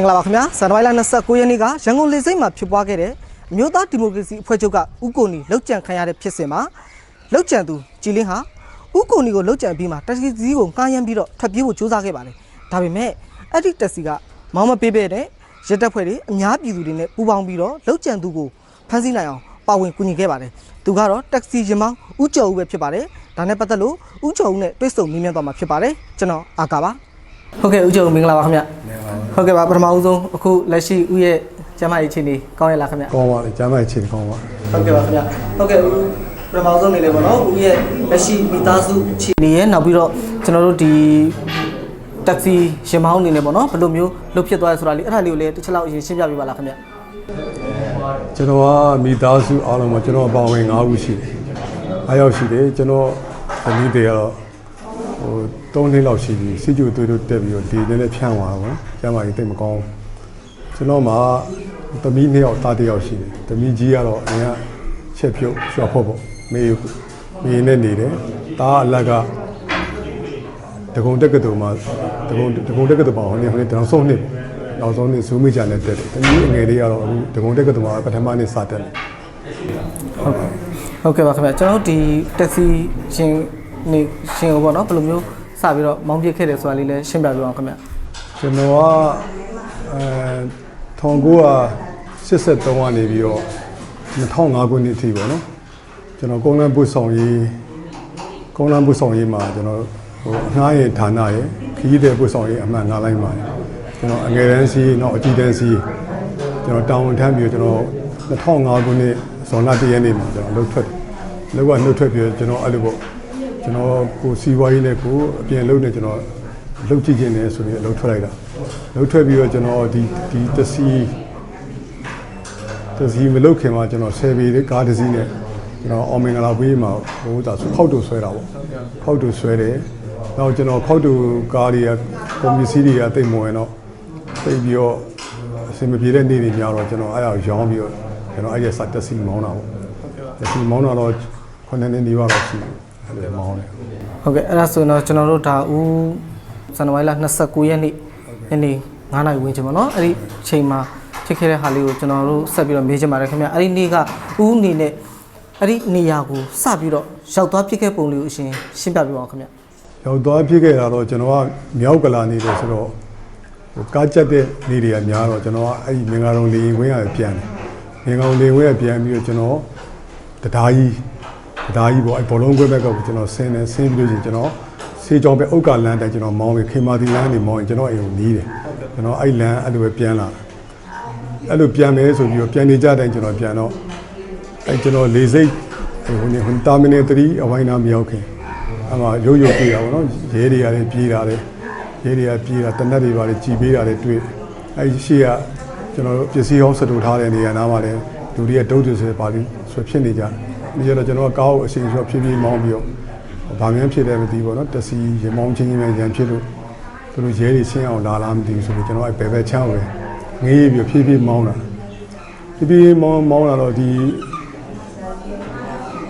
င်္ဂလာပါခင်ဗျာဇန်နဝါရီလ29ရက်နေ့ကရန်ကုန်လေဆိပ်မှာဖြစ်ပွားခဲ့တဲ့မြို့သားဒီမိုကရေစီအဖွဲ့ချုပ်ကဥကိုနီလောက်ကျန်ခံရတဲ့ဖြစ်စဉ်မှာလောက်ကျန်သူကြည်လင်းဟာဥကိုနီကိုလောက်ကျန်ပြီးမှတက်စီစီကိုငှားရမ်းပြီးတော့ထွက်ပြေးဖို့ကြိုးစားခဲ့ပါတယ်ဒါပေမဲ့အဲ့ဒီတက်စီကမောင်းမပေးပဲတဲ့ရတက်ဖွဲ့တွေအများပြည်သူတွေနဲ့ပူးပေါင်းပြီးတော့လောက်ကျန်သူကိုဖမ်းဆီးနိုင်အောင်ပါဝင်ကူညီခဲ့ပါတယ်သူကတော့တက်စီရင်မောင်းဥကျော်ဦးပဲဖြစ်ပါတယ်ဒါနဲ့ပတ်သက်လို့ဥကျော်ဦးနဲ့တွေ့ဆုံမေးမြန်းသွားမှာဖြစ်ပါတယ်ကျွန်တော်အာကာပါဟုတ်ကဲ့ဥကျော်ဦးမင်္ဂလာပါခင်ဗျ ဟုတ်ကဲ့ပါပထမဦးဆုံးအခုလက်ရှိဥရဲ့ကျမ်းမာရေးအခြေအနေကောင်းရလားခင်ဗျကောင်းပါလေကျမ်းမာရေးအခြေအနေကောင်းပါဟုတ်ကဲ့ပါခင်ဗျဟုတ်ကဲ့ဦးပထမဦးဆုံးနေလေပေါ့နော်ဥရဲ့လက်ရှိမိသားစုအခြေအနေရဲ့နောက်ပြီးတော့ကျွန်တော်တို့ဒီတက်ဆီရှင်မောင်းအနေနဲ့ပေါ့နော်ဘယ်လိုမျိုးလုပ်ဖြစ်သွားလဲဆိုတာလေးအဲ့ဒါလေးကိုလည်းတစ်ချက်လောက်အရင်ရှင်းပြပေးပါလားခင်ဗျကျွန်တော်ကမိသားစုအားလုံးမှာကျွန်တော်အပေါင်းဝင်9ခုရှိတယ်9ယောက်ရှိတယ်ကျွန်တော်သမီးတွေကတော့ဟို 3နှစ်လောက်ရှိပြီစီကျူသွေးတို့တက်ပြီးတော့ဒီနည်းနည်းဖြန့်သွားတော့ကျမ်းမာရေးတိတ်မကောင်းကျွန်တော်မှာသမီး2ယောက်သား1ယောက်ရှိတယ်သမီးကြီးကတော့အရင်ကချက်ပြုတ်ရွှေဖို့ပေါ့မေမေနဲ့နေတယ်သားအလက်ကတကုံတက်ကတူမှာတကုံတကုံတက်ကတူပါဟိုနေ့ဟိုနေ့တောင်ဆုံးနှစ်နောက်ဆုံးနေ့ဇူးမိကြနဲ့တက်တယ်တမီးအငယ်လေးကတော့အခုတကုံတက်ကတူမှာပထမနေ့စတက်တယ်ဟုတ်ကဲ့ပါခင်ဗျကျွန်တော်တို့ဒီတက်ဆီရှင်နေရှင်ကိုပေါ့နော်ဘယ်လိုမျိုး စပြီးတော့မောင်းပြစ်ခဲ့တယ်ဆိုတာလေးလည်းရှင်းပြပေးပါအောင်ခင်ဗျကျွန်တော်ကအဲ1983ကနေပြီးတော့2005ခုနှစ်အထိပေါ့နော်ကျွန်တော်ကုန်းလန်းပုဆောင်ရေးကုန်းလန်းပုဆောင်ရေးမှာကျွန်တော်ဟိုအငှားရဲ့ဌာနရဲ့ခရီးတဲ့ပုဆောင်ရေးအမှန်၅လိုင်းပါကျွန်တော်အငယ်တန်းစီနောက်အကြီးတန်းစီကျွန်တော်တာဝန်ထမ်းပြီးတော့ကျွန်တော်2005ခုနှစ်ဇွန်လ1ရက်နေ့မှာကျွန်တော်လှုပ်ထွက်တယ်လောက်ကလှုပ်ထွက်ပြီးတော့ကျွန်တော်အဲ့လိုပေါ့ ကျွန်တော်ကိုစီဝါရေးနဲ့ကိုအပြင်လှုပ်နေကျွန်တော်လှုပ်ကြည့်ခြင်းနဲ့ဆိုပြီးအလုပ်ထွက်လိုက်တာလှုပ်ထွက်ပြီးတော့ကျွန်တော်ဒီဒီတစီတစီမလုတ်ခင်မှာကျွန်တော်ဆယ်ပေလေးကားတစ်စီးနဲ့ကျွန်တော်အောင်မင်္ဂလာဘေးမှာဘိုးသာခောက်တူဆွဲတာပေါ့ခောက်တူဆွဲတယ်နောက်ကျွန်တော်ခောက်တူကားတွေကကွန်ပျူတာတွေကတိတ်မဝင်တော့တိတ်ပြီးတော့အဆင်မပြေတဲ့နေ့တွေများတော့ကျွန်တော်အဲ့ဒါကိုရောင်းပြီးတော့ကျွန်တော်အဲ့ဒီစတစီမောင်းတာပေါ့တစီမောင်းတာတော့ခုနှစ်နှစ်နေပါတော့ရှိတယ် အဲ့လိုမောင်းတယ်ဟုတ်ကဲ့အဲ့ဒါဆိုရင်တော့ကျွန်တော်တို့ဒါဦးဇန်နဝါရီလ29ရက်နေ့ညနေ9နာရီဝန်းကျင်ပေါ့နော်အဲ့ဒီချိန်မှာဖြစ်ခဲ့တဲ့ဟာလေးကိုကျွန်တော်တို့ဆက်ပြီးတော့မေးချင်ပါတယ်ခင်ဗျအဲ့ဒီနေ့ကဦးအနေနဲ့အဲ့ဒီနေရာကိုစပြီးတော့ရောက်သွားဖြစ်ခဲ့ပုံလေးကိုအရှင်ရှင်းပြပေးပါဦးခင်ဗျရောက်သွားဖြစ်ခဲ့တာတော့ကျွန်တော်ကမြောက်ကလာနေတယ်ဆိုတော့ဟိုကားကြက်တဲ့နေတွေကများတော့ကျွန်တော်ကအဲ့ဒီမင်္ဂလာတုံလေရင်ခွင်းရပြန်တယ်မင်္ဂလာတုံလေရင်ခွင်းရပြန်ပြီးတော့ကျွန်တော်တရားကြီး တရားကြီးပေါ့အဲ့ဘောလုံးခွဲဘက်ကကိုကျွန်တော်ဆင်းတယ်ဆင်းပြီးလို့ရှိရင်ကျွန်တော်ဆေးကြောပဲဥက္ကလန်းတိုင်ကျွန်တော်မောင်းပြီးခေမာတီလန်းနေမောင်းရင်ကျွန်တော်အိမ်ကိုနီးတယ်ကျွန်တော်အဲ့လန်းအဲ့လိုပဲပြန်လာအဲ့လိုပြန်မယ်ဆိုပြီးတော့ပြန်နေကြတိုင်းကျွန်တော်ပြန်တော့အဲ့ကျွန်တော်လေစိတ်ဟိုနေဟိုတာမီနယ်3အဝိုင်းနာမရောက်ခင်အမှရုပ်ရုပ်ပြေးတာပေါ့နော်ရဲတွေရတယ်ပြေးတာလေရဲတွေကပြေးတာတနက်တွေပါလေကြည်ပေးတာလေတွေ့အဲဒီရှေ့ကကျွန်တော်တို့ပစ္စည်းဟောင်းစတူထားတဲ့နေရာနားမှာလေလူတွေကဒုတ်တွေဆိုပါလိဆိုဖြစ်နေကြတယ် ဒီကျတော့ကျွန်တော်ကကားကိုအချိန်ကျော်ဖြည်းဖြည်းမောင်းပြီးတော့ဗာမင်းဖြစ်တယ်မသိဘူးပေါ့နော်တစီရေမောင်းချင်းချင်းပဲရန်ဖြစ်လို့သူတို့ရဲတွေဆင်းအောင်လာလားမသိဘူးဆိုပြီးကျွန်တော်အဲဘယ်ဘက်ချမ်းပဲငေးပြီးဖြည်းဖြည်းမောင်းတာဖြည်းဖြည်းမောင်းမောင်းလာတော့ဒီ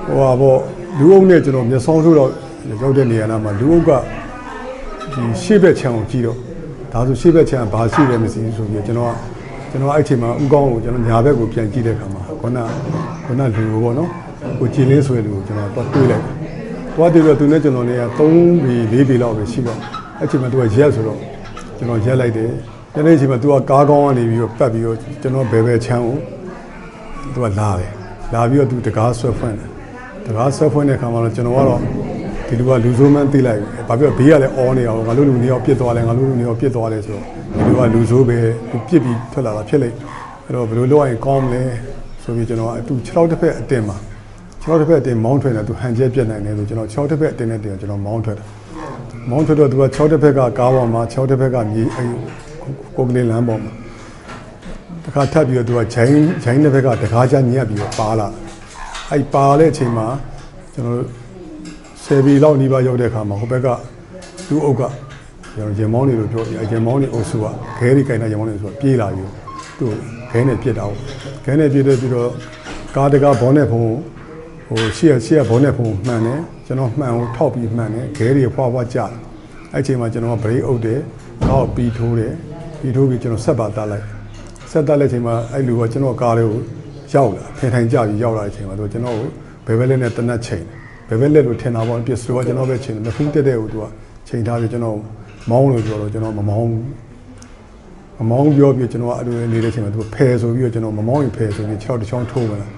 ဟိုပါပေါ့လူအုပ်နဲ့ကျွန်တော်မျက်စောင်းထိုးတော့ရောက်တဲ့နေရာနာမှာလူအုပ်ကဒီရှေ့ဘက်ခြံကိုကြည့်တော့ဒါဆိုရှေ့ဘက်ခြံကဘာရှိလဲမသိဘူးဆိုပြီးကျွန်တော်ကကျွန်တော်အဲ့ချိန်မှာဥကောင်းကိုကျွန်တော်ညာဘက်ကိုပြန်ကြည့်တဲ့အခါမှာခုနခုနလူပေါ့နော် ဟိုဂျင်းလင်းဆိုတဲ့လူကိုကျွန်တော်တွေ့လိုက်သွားတွေ့တော့သူနဲ့ကျွန်တော်နဲ့က3ပြီ4ပြီလောက်ပဲရှိတော့အဲ့ချိန်မှာသူကရက်ဆိုတော့ကျွန်တော်ရက်လိုက်တယ်။ဒီနေ့ချိန်မှာ तू ကကားကောင်းကနေပြီးတော့ပတ်ပြီးတော့ကျွန်တော်ဘယ်ဘယ်ချမ်းကို तू ကလာတယ်။လာပြီးတော့ तू တကားဆွဲဖွင့်တယ်။တကားဆွဲဖွင့်တဲ့ခါမှာတော့ကျွန်တော်ကတော့ဒီလူကလူဆိုးမှန်းသိလိုက်။ဘာဖြစ်လို့ဘေးကလည်းအော်နေအောင်ငါတို့လူနေအောင်ပြစ်သွားလဲငါတို့လူနေအောင်ပြစ်သွားလဲဆိုတော့ဒီလူကလူဆိုးပဲ तू ပြစ်ပြီးထွက်လာတာဖြစ်လိုက်။အဲ့တော့ဘယ်လိုလုပ်ရရင်ကောင်းမလဲဆိုပြီးကျွန်တော် तू 6 6တစ်ဖက်အတင်မှာ 6တစ်ဖက်အတင်မောင်းထွက်တယ်သူဟန်ကျဲပြက်နိုင်တယ်ဆိုကျွန်တော်6တစ်ဖက်အတင်နဲ့တင်ကျွန်တော်မောင်းထွက်တယ်မောင်းထွက်တော့သူက6တစ်ဖက်ကကားပေါ်မှာ6တစ်ဖက်ကမြေအဲကိုကလေးလမ်းပေါ်မှာတခါထပ်ပြီးတော့သူကဂျိုင်းဂျိုင်းတစ်ဘက်ကတကားချညက်ပြီးတော့ပါလာအဲ့ပါတဲ့အချိန်မှာကျွန်တော်တို့ဆယ်ဘီလောက်နီးပါးရောက်တဲ့အခါမှာဟိုဘက်ကသူ့အုပ်ကကျွန်တော်ရင်မောင်းနေလို့ပြောတယ်ရင်မောင်းနေအုပ်စုကခဲတွေကင်တာရင်မောင်းနေဆိုတော့ပြေးလာပြီးသူ့ခဲနဲ့ပြစ်တာပေါ့ခဲနဲ့ပြစ်တဲ့ပြီးတော့ကားတကားဘောနဲ့ဖုံ ဟိုရှေ့ရှေ့ဘောနဲ့ဖုံမှန်တယ်ကျွန်တော်မှန်ကိုထောက်ပြီးမှန်တယ်ခဲတွေဖွာဖွာကြတယ်အဲ့ချိန်မှာကျွန်တော်ကဘရိတ်အုပ်တယ်ကောက်ပြီးထိုးတယ်ပြီးထိုးပြီးကျွန်တော်ဆက်ပါတက်လိုက်ဆက်တက်လိုက်ချိန်မှာအဲ့လူကကျွန်တော်ကားလေးကိုရောက်လာဖင်ထိုင်ကြပြီးရောက်လာတဲ့အချိန်မှာသူကကျွန်တော်ကိုဘယ်ဘက်လက်နဲ့တနတ်ချိန်တယ်ဘယ်ဘက်လက်လို့ထင်တာပေါ့ပြစ်ဆိုတော့ကျွန်တော်ပဲချိန်တယ်နှစ်ဖူးတက်တဲ့ကိုသူကချိန်ထားပြီးကျွန်တော်မောင်းလို့ပြောတော့ကျွန်တော်မမောင်းဘူးမမောင်းပြောပြီးကျွန်တော်အဲ့လိုနေတဲ့ချိန်မှာသူဖယ်ဆိုပြီးတော့ကျွန်တော်မမောင်းရင်ဖယ်ဆိုပြီး6တစ်ချောင်းထိုးဝင်လာ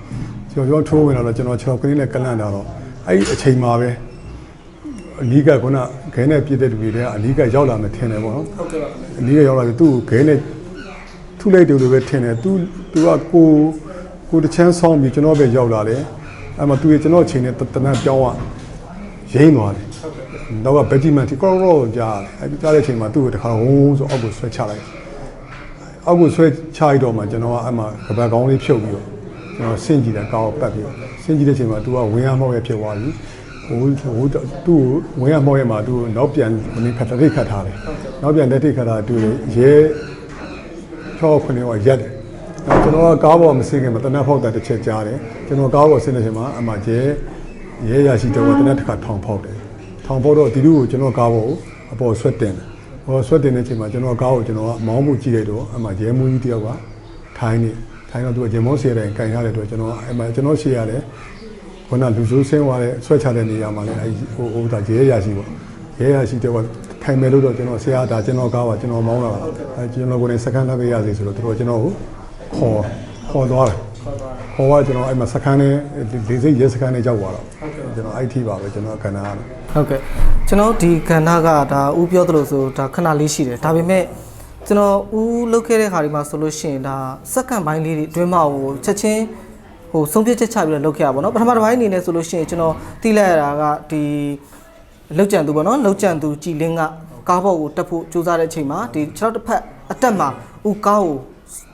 ကျွန်တော်ထိုးဝင်လာတော့ကျွန်တော်6ကလေးနဲ့ကလန့်တာတော့အဲ့ဒီအချိန်မှာပဲအနီးကခုနခဲနဲ့ပြည့်တဲ့လူတွေကအနီးကရောက်လာမှထင်တယ်ပေါ့နော်ဟုတ်ကဲ့ပါအနည်းကရောက်လာပြီသူ့ကိုခဲနဲ့ထုလိုက်တယ်လို့ပဲထင်တယ်သူသူကကိုကိုတချမ်းဆောင်းပြီးကျွန်တော်ပဲရောက်လာတယ်အဲ့မှာသူကကျွန်တော်အချိန်နဲ့တနတ်ပြောင်းသွားရင်းသွားတယ်တော့ကဗက်ဂျီမန်တီကောရောကြားတယ်အဲ့ဒီကြားတဲ့အချိန်မှာသူ့ကိုတခါဝုန်းဆိုအောက်ကိုဆွဲချလိုက်အောက်ကိုဆွဲချလိုက်တော့မှကျွန်တော်ကအဲ့မှာကပတ်ကောင်းလေးဖြုတ်ပြီးတော့ ကျွန်တော်ဆင့်ကြည့်တယ်ကောင်းကိုပတ်ပြီးတော့ဆင့်ကြည့်တဲ့အချိန်မှာသူကဝင်းရမောက်ရဖြစ်သွားပြီဟိုဟိုသူ့ကိုဝင်းရမောက်ရမှာသူ့ကိုနောက်ပြန်မင်းခတ်တိတ်ခတ်ထားတယ်နောက်ပြန်လက်ထိတ်ခတ်တာသူရဲချောခွနေကရက်တယ်နောက်ကျွန်တော်ကကားပေါ်မစင်းခင်မှာတနက်ဖောက်တာတစ်ချက်ကြားတယ်ကျွန်တော်ကားပေါ်ဆင်းတဲ့အချိန်မှာအမှရဲရဲရရှိတော့တနက်တစ်ခါထောင်ဖောက်တယ်ထောင်ဖောက်တော့ဒီလူကိုကျွန်တော်ကားပေါ်ကိုအပေါ်ဆွတ်တင်တယ်ဟောဆွတ်တင်တဲ့အချိန်မှာကျွန်တော်ကားကိုကျွန်တော်ကမောင်းမှုကြည့်လိုက်တော့အမှရဲမူကြီးတယောက်ကထိုင်းနေ ထိုင်းတော့သူကဂျင်မောဆီရတယ်ကန်ထားတဲ့အတွက်ကျွန်တော်အမှကျွန်တော်ရှေ့ရတယ်ခုနလူဆိုးဆင်းသွားတဲ့ဆွဲချတဲ့နေရာမှာလည်းအဲဟိုဟိုဒါရဲရရှိပေါ့ရဲရရှိတဲ့ကထိုင်မယ်လို့တော့ကျွန်တော်ဆရာဒါကျွန်တော်ကားပါကျွန်တော်မောင်းလာတာအဲကျွန်တော်ကိုယ်နဲ့စကန်ထားပေးရစီဆိုတော့သူတို့ကျွန်တော်ကိုခေါ်ခေါ်သွားတယ်ခေါ်သွားကျွန်တော်အဲ့မှာစကန်နဲ့လေစိတ်ရဲစကန်နဲ့ကြောက်သွားတော့ကျွန်တော် IT ပါပဲကျွန်တော်ခန္ဓာရတယ်ဟုတ်ကဲ့ကျွန်တော်ဒီကဏ္ဍကဒါဦးပြောသလိုဆိုဒါခဏလေးရှိတယ်ဒါပေမဲ့ ကျွန်တော်ဦးလုတ်ခဲ့တဲ့ခါဒီမှာဆိုလို့ရှိရင်ဒါစက္ကန့်ပိုင်းလေးတွေအတွင်းမှာဟိုချက်ချင်းဟိုဆုံးဖြတ်ချက်ချပြီးတော့လုတ်ခဲ့ရပါတော့ပထမတစ်ပိုင်းအနေနဲ့ဆိုလို့ရှိရင်ကျွန်တော်တိလိုက်ရတာကဒီလုတ်ကြံသူပေါ့နော်လုတ်ကြံသူကြည်လင်းကကားဘောက်ကိုတက်ဖို့ကြိုးစားတဲ့အချိန်မှာဒီခြေထောက်တစ်ဖက်အတက်မှာဦးကားကို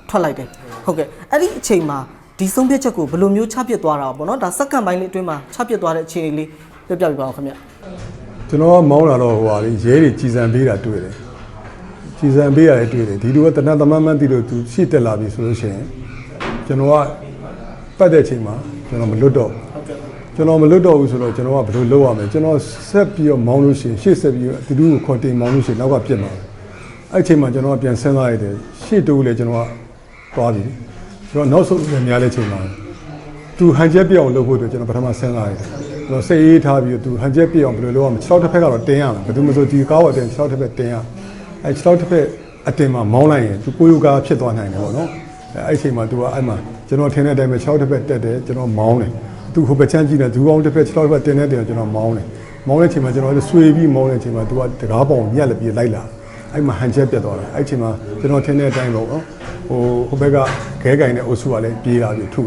ထွက်လိုက်တယ်ဟုတ်ကဲ့အဲ့ဒီအချိန်မှာဒီဆုံးဖြတ်ချက်ကိုဘယ်လိုမျိုးချပြစ်သွားတာပေါ့နော်ဒါစက္ကန့်ပိုင်းလေးအတွင်းမှာချပြစ်သွားတဲ့အခြေအနေလေးပြောပြပြပါဦးခင်ဗျကျွန်တော်မောင်းလာတော့ဟိုဟာလေရဲတွေကြည်စံပေးတာတွေ့တယ် ကြည်စံပေးရတယ်တွေ့တယ်ဒီလိုကတနတ်သမမ်းမှန်းတီလို့သူရှေ့တက်လာပြီဆိုလို့ရှိရင်ကျွန်တော်ကပတ်တဲ့အချိန်မှာကျွန်တော်မလွတ်တော့ဘူးကျွန်တော်မလွတ်တော့ဘူးဆိုတော့ကျွန်တော်ကဘယ်လိုလုပ်ရမလဲကျွန်တော်ဆက်ပြီးတော့မောင်းလို့ရှိရင်ရှေ့ဆက်ပြီးတော့တူတူကိုခေါ်တင်မောင်းလို့ရှိရင်နောက်ကပြစ်မှာအဲ့အချိန်မှာကျွန်တော်ကပြန်စဉ်းစားရတယ်ရှေ့တူလည်းကျွန်တော်ကသွားပြီကျွန်တော်နောက်ဆုံးလည်းများတဲ့အချိန်မှာသူဟန်ချက်ပြအောင်လုပ်ဖို့အတွက်ကျွန်တော်ပထမစဉ်းစားရတယ်ကျွန်တော်စိတ်အေးထားပြီးတော့သူဟန်ချက်ပြအောင်ဘယ်လိုလုပ်ရမလဲ6တစ်ဖက်ကတော့တင်ရမယ်ဘယ်သူမှဆိုဒီကားပေါ်တင်6တစ်ဖက်တင်ရ အဲ့6တစ်ဖက်အတင်မှာမောင်းလိုက်ရင်သူကိုယ်ယူကားဖြစ်သွားနိုင်တယ်ပေါ့နော်အဲ့အချိန်မှာသူကအဲ့မှာကျွန်တော်ထင်တဲ့အတိုင်းပဲ6တစ်ဖက်တက်တယ်ကျွန်တော်မောင်းတယ်သူဟိုဘက်ချမ်းကြည့်နေဒူအောင်တစ်ဖက်6တစ်ဖက်တင်နေတယ်ကျွန်တော်မောင်းတယ်မောင်းတဲ့အချိန်မှာကျွန်တော်လည်းဆွေပြီးမောင်းတဲ့အချိန်မှာသူကတကားပေါင်ညက်လက်ပြီးလိုက်လာအဲ့မှာဟန်ချက်ပြတ်သွားတယ်အဲ့အချိန်မှာကျွန်တော်ထင်တဲ့အတိုင်းပေါ့နော်ဟိုဟိုဘက်ကခဲကင်နဲ့အိုဆူကလည်းပြေးလာပြီးထု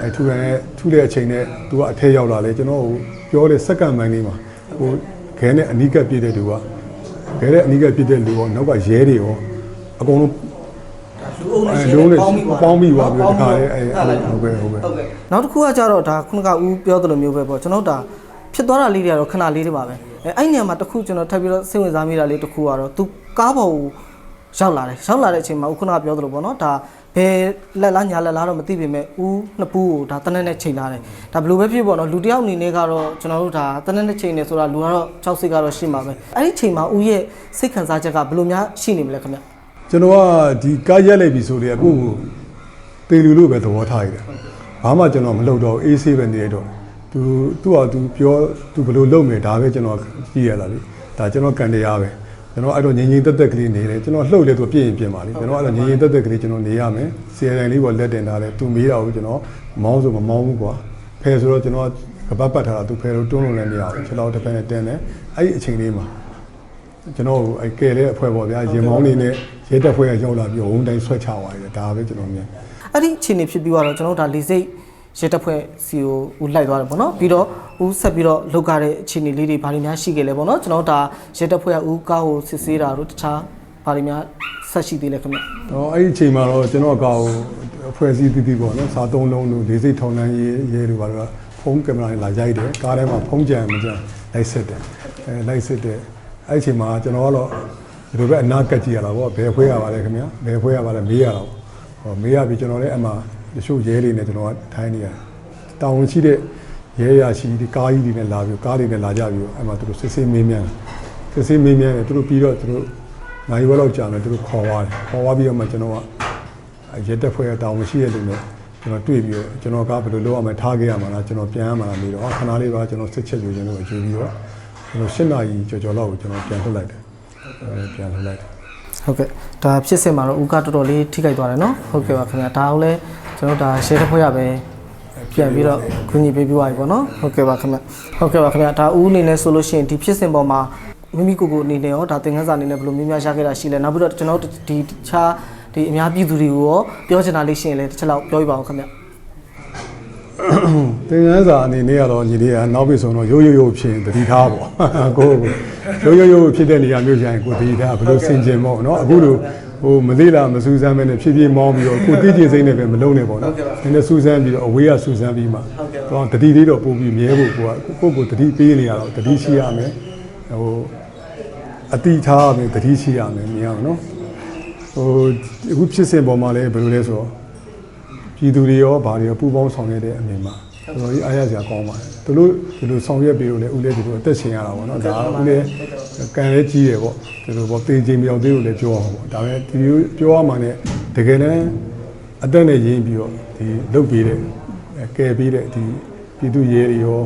အဲ့ထုရတဲ့ထုတဲ့အချိန်နဲ့သူကအထက်ရောက်လာလေကျွန်တော်ဟိုပြောတဲ့စက္ကန့်ပိုင်းလေးမှာဟိုခဲနဲ့အနီးကပ်ပြေးတဲ့သူက ခဲနဲ့အနီးကပ်ပြေးတဲ့လူရောနောက်ကရဲတွေရောအကုန်လုံးလူအုပ်နဲ့အဲရှင်းလုံးနဲ့ပေါင်းပြီးပေါင်းပြီးသွားပြီးတခါလေအဲဟုတ်ပဲဟုတ်ပဲဟုတ်ကဲ့နောက်တစ်ခုကကြတော့ဒါခုနကဦးပြောသလိုမျိုးပဲပေါ့ကျွန်တော်တို့ဒါဖြစ်သွားတာလေးတွေကတော့ခဏလေးတွေပါပဲအဲအဲ့နေရာမှာတစ်ခုကျွန်တော်ထပ်ပြီးတော့စိတ်ဝင်စားမိတာလေးတစ်ခုကတော့သူကားပေါ်ကို ရောက်လာတယ်ရောက်လာတဲ့အချိန်မှာဦးခုနကပြောသလိုပေါ့နော်ဒါဘယ်လက်လားညာလက်လားတော့မသိပေမဲ့ဦးနှစ်ပူးကိုဒါတနက်နဲ့ချိန်လာတယ်ဒါဘယ်လိုပဲဖြစ်ပေါ့နော်လူတစ်ယောက်အနေနဲ့ကတော့ကျွန်တော်တို့ဒါတနက်နဲ့ချိန်နေဆိုတာလူကတော့6စိတ်ကတော့ရှိမှာပဲအဲ့ဒီချိန်မှာဦးရဲ့စိတ်ခံစားချက်ကဘယ်လိုများရှိနေမလဲခင်ဗျကျွန်တော်ကဒီကားရက်လိုက်ပြီဆိုလေအခုကိုတေလူလို့ပဲသဘောထားရတယ်ဘာမှကျွန်တော်မလုပ်တော့အေးဆေးပဲနေရတော့သူသူ့ဟာသူပြောသူဘယ်လိုလုပ်မယ်ဒါပဲကျွန်တော်ကြည့်ရတာလေဒါကျွန်တော်ကန်တရားပဲ ကျွန်တော်အဲ့တော့ငြိမ်ငြိမ်သက်သက်ကလေးနေတယ်ကျွန်တော်လှုပ်လေသူပြည့်ရင်ပြင်ပါလေကျွန်တော်အဲ့တော့ငြိမ်ငြိမ်သက်သက်ကလေးကျွန်တော်နေရမယ်စီရိုင်လေးပေါ်လက်တင်ထားတယ်သူမေးတာကိုကျွန်တော်မောင်းဆိုမမောင်းဘူးကွာဖယ်ဆိုတော့ကျွန်တော်ကပတ်ပတ်ထားတာသူဖယ်လို့တွန်းလို့လည်းမရဘူးကျွန်တော်တစ်ဖက်နဲ့တင်းတယ်အဲ့ဒီအချိန်လေးမှာကျွန်တော်အဲကဲတဲ့အဖွဲ့ပေါ့ဗျာရင်မောင်းလေးနဲ့ရဲတပ်ဖွဲ့ကရောက်လာပြီးဝုန်းတိုင်းဆွဲချသွားတယ်ဒါပဲကျွန်တော်မြင်အဲ့ဒီအခြေအနေဖြစ်ပြီးတော့ကျွန်တော်တို့ဒါလေစိတ် ရဲတပ်ဖွဲ့စီကိုဦးလိုက်သွားတယ်ပေါ့နော်ပြီးတော့ဦးဆက်ပြီးတော့လောက်ကြတဲ့အခြေအနေလေးတွေဘာတွေများရှိခဲ့လဲပေါ့နော်ကျွန်တော်တို့ဒါရဲတပ်ဖွဲ့ကဦးကားကိုစစ်ဆေးတာတို့တခြားဘာတွေများဆက်ရှိသေးလဲခင်ဗျတော့အဲ့ဒီအချိန်မှာတော့ကျွန်တော်ကောက်အဖွဲ့အစည်းတည်တည်ပေါ့နော်စာသုံးလုံးတို့လေးစိတ်ထောင်နှန်းရေးရေးတို့ပါတော့ဖုန်းကင်မရာနဲ့လာရိုက်တယ်ကားထဲမှာဖုန်းကြံမကြံလိုက်စစ်တယ်အဲလိုက်စစ်တယ်အဲ့ဒီအချိန်မှာကျွန်တော်ကတော့ဒီလိုပဲအနာကတ်ကြည့်ရတာပေါ့ဘယ်ဖွဲရပါလဲခင်ဗျာဘယ်ဖွဲရပါလဲမေးရတာပေါ့ဟောမေးရပြီးကျွန်တော်လည်းအမှ တချို့ရဲလေးနဲ့ကျွန်တော်ကထိုင်းနေရတယ်တောင်းဝင်ရှိတဲ့ရဲရရှိဒီကားကြီးတွေနဲ့လာပြီးကားတွေနဲ့လာကြပြီးတော့အဲ့မှာသူတို့စစ်စစ်မေးမြန်းတယ်စစ်စစ်မေးမြန်းတယ်သူတို့ပြီးတော့သူတို့နိုင်ဘက်လောက်ကြာမယ်သူတို့ခေါ်သွားတယ်ခေါ်သွားပြီးတော့မှကျွန်တော်ကရဲတက်ဖွဲ့တောင်းမရှိတဲ့လူနဲ့ကျွန်တော်တွေ့ပြီးတော့ကျွန်တော်ကဘယ်လိုလုပ်ရမလဲထားခဲ့ရမှာလားကျွန်တော်ပြန်ရမှာလားပြီးတော့ခဏလေးပါကျွန်တော်စစ်ချက်ယူခြင်းလို့ယူပြီးတော့ကျွန်တော်၈နာရီကြော်ကြော်လောက်ကိုကျွန်တော်ပြန်ထုတ်လိုက်တယ်အဲပြန်ထုတ်လိုက်တယ် ဟုတ်ကဲ့ဒါဖြစ်စင်မှာတော့ဦးကတော်တော်လေးထိခိုက်သွားတယ်နော်ဟုတ်ကဲ့ပါခင်ဗျာဒါကိုလည်းကျွန်တော်ဒါ share တစ်ဖွဲ့ရပဲပြန်ပြီးတော့ခွင့်ကြီးပေးပြီးသွားပြီပေါ့နော်ဟုတ်ကဲ့ပါခင်ဗျာဟုတ်ကဲ့ပါခင်ဗျာဒါဦးအနေနဲ့ဆိုလို့ရှိရင်ဒီဖြစ်စင်ပေါ်မှာမိမိကိုယ်ကိုယ်အနေနဲ့ရောဒါသင်ခန်းစာအနေနဲ့ဘယ်လိုမျိုးများရခဲ့တာရှိလဲနောက်ပြီးတော့ကျွန်တော်တို့ဒီတခြားဒီအများပြည်သူတွေကိုရောပြောချင်တာလေးရှိရင်လည်းတစ်ချက်လောက်ပြောပြပါဦးခင်ဗျာ သင်္ကန်းစာအနေနဲ့ကတော့ညီလေးကနောက်ပြီဆိုတော့ရိုးရိုးရိုးဖြစ်ရင်တတိထားပေါ့ကိုယ့်ကိုရိုးရိုးရိုးဖြစ်တဲ့နေရာမျိုးဆိုင်ကိုတတိထားဘယ်လိုဆင်ကျင်ပေါ့နော်အခုလိုဟိုမသေးလားမစူးစမ်းမဲနဲ့ဖြည်းဖြည်းမောင်းပြီးတော့ကိုတိကျစိမ့်နဲ့ပဲမလုံးနဲ့ပေါ့နော်နည်းနည်းစူးစမ်းပြီးတော့အဝေးကစူးစမ်းပြီးမှတော့တတိလေးတော့ပို့ပြီးမြဲဖို့ကိုကကိုယ့်ကိုတတိပေးနေရတော့တတိရှိရမယ်ဟိုအတိထားရမယ်တတိရှိရမယ်မြင်ရအောင်နော်ဟိုအခုဖြစ်စဉ်ပေါ်မှာလည်းဘယ်လိုလဲဆိုတော့ ပြည်သူတွေရောဗာတွေရောပူပေါင်းဆောင်ရွက်တဲ့အမြင်မှာတော်တော်ကြီးအားရစရာကောင်းပါတယ်သူတို့ဒီလိုဆောင်ရွက်ပြီးလို့လည်းဦးလေးဒီလိုအသက်ရှင်ရတာပေါ့နော်ဒါဦးလေးကံလည်းကြီးတယ်ပေါ့ဒီလိုပေါ့တင်ချင်းမြောင်သေးလို့လည်းပြောအောင်ပေါ့ဒါပေမဲ့ဒီလိုပြောရမှလည်းတကယ်တမ်းအသက်နဲ့ရင်းပြီးတော့ဒီလုတ်ပြီးတဲ့ကဲပြီးတဲ့ဒီပြည်သူရဲတွေရော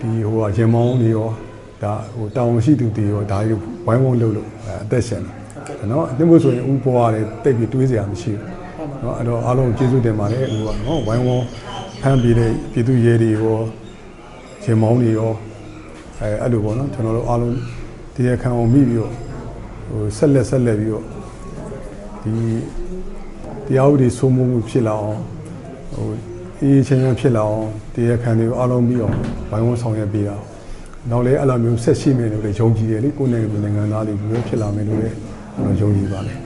ဒီဟိုဟာရင်မောင်းတွေရောဒါဟိုတောင်ရှိသူတွေရောဒါတွေဝိုင်းဝန်းလုပ်လို့အသက်ရှင်တယ်နော်အစ်မို့ဆိုရင်ဦးပေါ်ရတယ်တိတ်ပြီးတွေးစရာမရှိဘူး နော်အဲ့တော့အားလုံးကျေးဇူးတင်ပါတယ်ဟိုကနော်ဝိုင်းဝန်းဖမ်းပြီးတဲ့ပြည်သူရဲတွေရောဂျင်မောင်းတွေရောအဲအဲ့လိုပေါ့နော်ကျွန်တော်တို့အားလုံးတရားခံအောင်မိပြီးတော့ဟိုဆက်လက်ဆက်လက်ပြီးတော့ဒီတရားဥပဒေစိုးမိုးမှုဖြစ်လာအောင်ဟိုအေးချမ်းချမ်းဖြစ်လာအောင်တရားခံတွေအားလုံးပြီးအောင်ဝိုင်းဝန်းဆောင်ရွက်ပေးတာနောက်လည်းအဲ့လိုမျိုးဆက်ရှိမယ်လို့လည်းယုံကြည်တယ်လေကိုယ်နဲ့ကိုယ်နိုင်ငံသားတွေမျိုးဖြစ်လာမယ်လို့လည်းကျွန်တော်ယုံကြည်ပါတယ်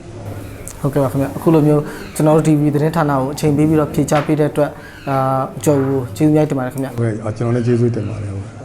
ဟုတ်ကဲ့ပါခင်ဗျအခုလိုမျိုးကျွန်တော်တို့ TV သတင်းဌာနကိုအချိန်ပေးပြီးတော့ဖြေချပေးတဲ့အတွက်အာကြော်ကိုကျေးဇူးများတင်ပါတယ်ခင်ဗျဟုတ်ကဲ့ကျွန်တော်လည်းကျေးဇူးတင်ပါတယ်ဟုတ်